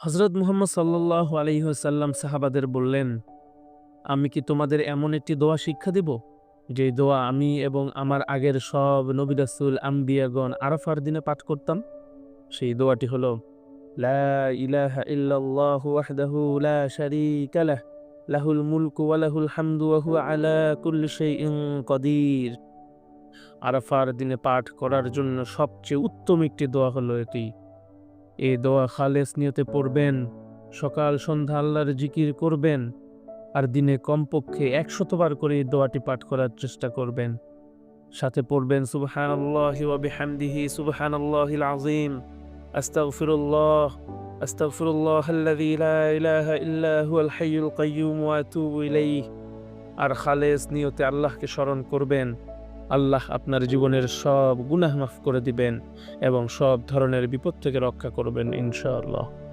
হজরত মুহাম্মদ সাল্লাহ আলহিহাসাল্লাম সাহাবাদের বললেন, আমি কি তোমাদের এমন একটি দোয়া শিক্ষা দিব? যে দোয়া আমি এবং আমার আগের সব নবিরাসুল আম্বিয়াগণ আরাফার দিনে পাঠ করতাম? সেই দোয়াটি হলো ওয়া আলা কদির। আরাফার দিনে পাঠ করার জন্য সবচেয়ে উত্তম একটি দোয়া হলো এটি। এই দোয়া খালেস নিয়তে পড়বেন, সকাল সন্ধ্যা আল্লাহর জিকির করবেন, আর দিনে কমপক্ষে একশতবার করে এই দোয়াটি পাঠ করার চেষ্টা করবেন। সাথে পড়বেন সুবহান আল্লাহি বিহামদিহি সুবহান আল্লাহিল আযীম আস্তাগফিরুল্লাহ আল্লাযী লা ইলাহা ইল্লা হুয়াল হাইয়ুল কাইয়্যুম ওয়া আতুবু ইলাইহি। আর খালেস নিয়তে আল্লাহকে স্মরণ করবেন আল্লাহ আপনার জীবনের সব গুনাহ মাফ করে দিবেন এবং সব ধরনের বিপদ থেকে রক্ষা করবেন, ইনশাআল্লাহ।